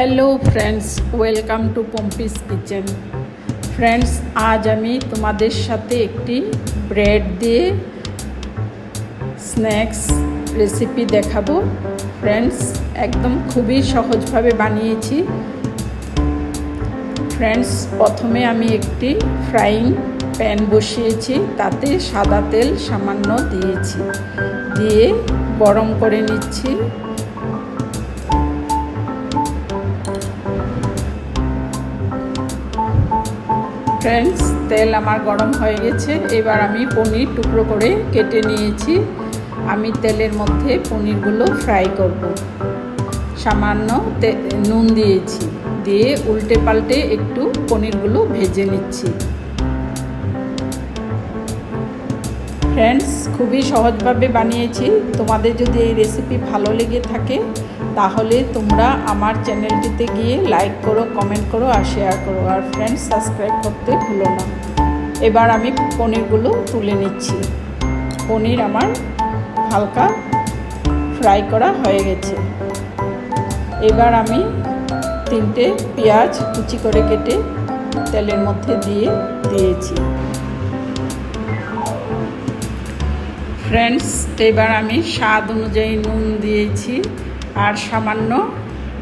Hello friends welcome to Pompi's kitchen friends আজ আমি তোমাদের সাথে একটি ব্রেড দিয়ে স্ন্যাক্স রেসিপি দেখাবো। ফ্রেন্ডস একদম খুবই সহজভাবে বানিয়েছি। ফ্রেন্ডস প্রথমে আমি একটি ফ্রাইং প্যান বসিয়েছি। তাতে সাদা তেল সামান্য দিয়েছি। দিয়ে গরম করে নিচ্ছি। ফ্রেন্ডস তেল আমার গরম হয়ে গেছে। এবার আমি পনির টুকরো করে কেটে নিয়েছি। আমি তেলের মধ্যে পনিরগুলো ফ্রাই করব। সামান্য নুন দিয়েছি। দিয়ে উল্টে পাল্টে একটু পনিরগুলো ভেজে নিচ্ছি। ফ্রেন্ডস খুবই সহজভাবে বানিয়েছি। তোমাদের যদি এই রেসিপি ভালো লেগে থাকে, তাহলে তোমরা আমার চ্যানেলটিতে গিয়ে লাইক করো কমেন্ট করো আর শেয়ার করো। আর ফ্রেন্ডস সাবস্ক্রাইব করতে ভুলো না। এবার আমি পনিরগুলো তুলে নিচ্ছি। পনির আমার হালকা ফ্রাই করা হয়ে গেছে। এবার আমি তিনটে পেঁয়াজ কুচি করে কেটে তেলের মধ্যে দিয়ে দিয়েছি। ফ্রেন্ডস এবার আমি স্বাদ অনুযায়ী নুন দিয়েছি আর সামান্য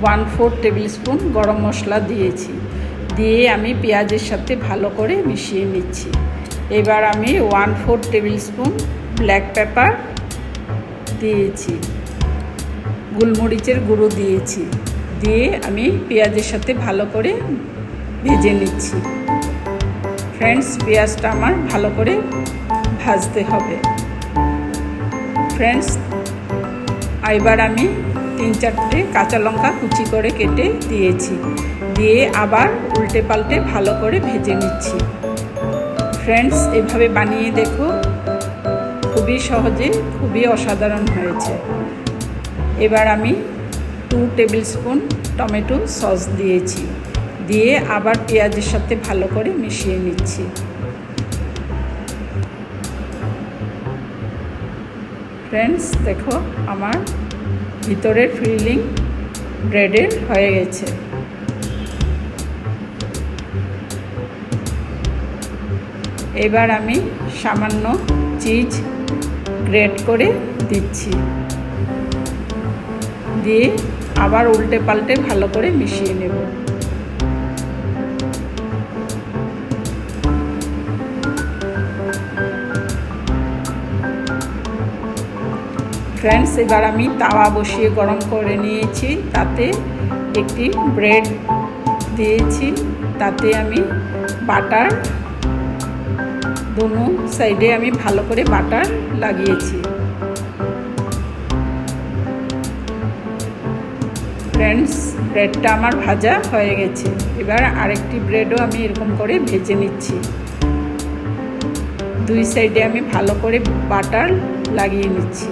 ওয়ান ফোর টেবিল স্পুন গরম মশলা দিয়েছি। দিয়ে আমি পেঁয়াজের সাথে ভালো করে মিশিয়ে নিচ্ছি। এবার আমি one four tablespoon black pepper দিয়েছি। গোলমরিচের গুঁড়ো দিয়েছি। দিয়ে আমি পেঁয়াজের সাথে ভালো করে ভেজে নিচ্ছি। ফ্রেন্ডস পেঁয়াজটা আমার ভালো করে ভাজতে হবে। ফ্রেন্ডস এবার আমি তিন চারটে কাঁচা লঙ্কা কুচি করে কেটে দিয়েছি। দিয়ে আবার উল্টে পাল্টে ভালো করে ভেজে নিচ্ছি। ফ্রেন্ডস এভাবে বানিয়ে দেখো, খুবই সহজে, খুবই অসাধারণ হয়েছে। এবার আমি two tablespoon tomato sauce দিয়েছি। দিয়ে আবার পেঁয়াজের সাথে ভালো করে মিশিয়ে নিচ্ছি। ফ্রেন্ডস দেখো, আমার ভিতরের ফিলিং ব্রেডের হয়ে গেছে। এবার আমি সামান্য চিজ গ্রেট করে দিচ্ছি। দিয়ে আবার উল্টে পাল্টে ভালো করে মিশিয়ে নেব। ফ্রেন্ডস এবার আমি তাওয়া বসিয়ে গরম করে নিয়েছি। তাতে একটি ব্রেড দিয়েছি। তাতে আমি বাটার দোনো সাইডে আমি ভালো করে বাটার লাগিয়েছি। ফ্রেন্ডস ব্রেডটা আমার ভাজা হয়ে গেছে। এবার আরেকটি ব্রেডও আমি এরকম করে ভেজে নিচ্ছি। দুই সাইডে আমি ভালো করে বাটার লাগিয়ে নিচ্ছি।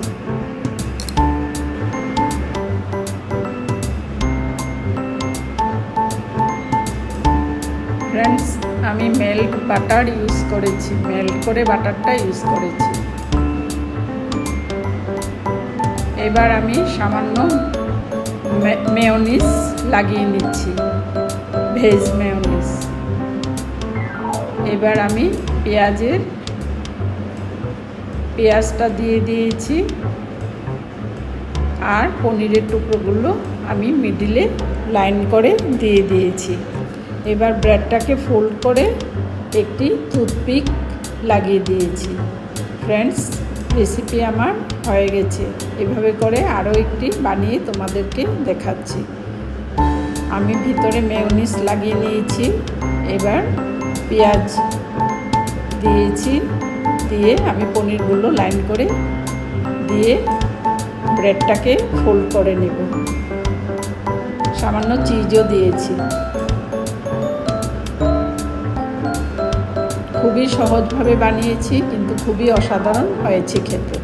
ফ্রেন্ডস আমি মেল্ট বাটার ইউজ করেছি। মেল্ট করে বাটারটা ইউজ করেছি। এবার আমি সামান্য মেয়নিস লাগিয়ে নিচ্ছি। ভেজ মেয়নিস এবার আমি পেঁয়াজের পেঁয়াজটা দিয়ে দিয়েছি। আর পনিরের টুকরোগুলো আমি মিডিলে লাইন করে দিয়ে দিয়েছি। এবার ব্রেডটাকে ফোল্ড করে একটি টুথপিক লাগিয়ে দিয়েছি। ফ্রেন্ডস, রেসিপি আমার হয়ে গেছে। এভাবে করে আরও একটি বানিয়ে তোমাদেরকে দেখাচ্ছি। আমি ভিতরে মেয়নিস লাগিয়ে নিয়েছি। এবার পেঁয়াজ দিয়েছি দিয়ে আমি পনিরগুলো লাইন করে দিয়ে ব্রেডটাকে ফোল্ড করে নেব। সামান্য চিজও দিয়েছি। খুবই সহজভাবে বানিয়েছি কিন্তু খুবই অসাধারণ হয়েছে খেতে।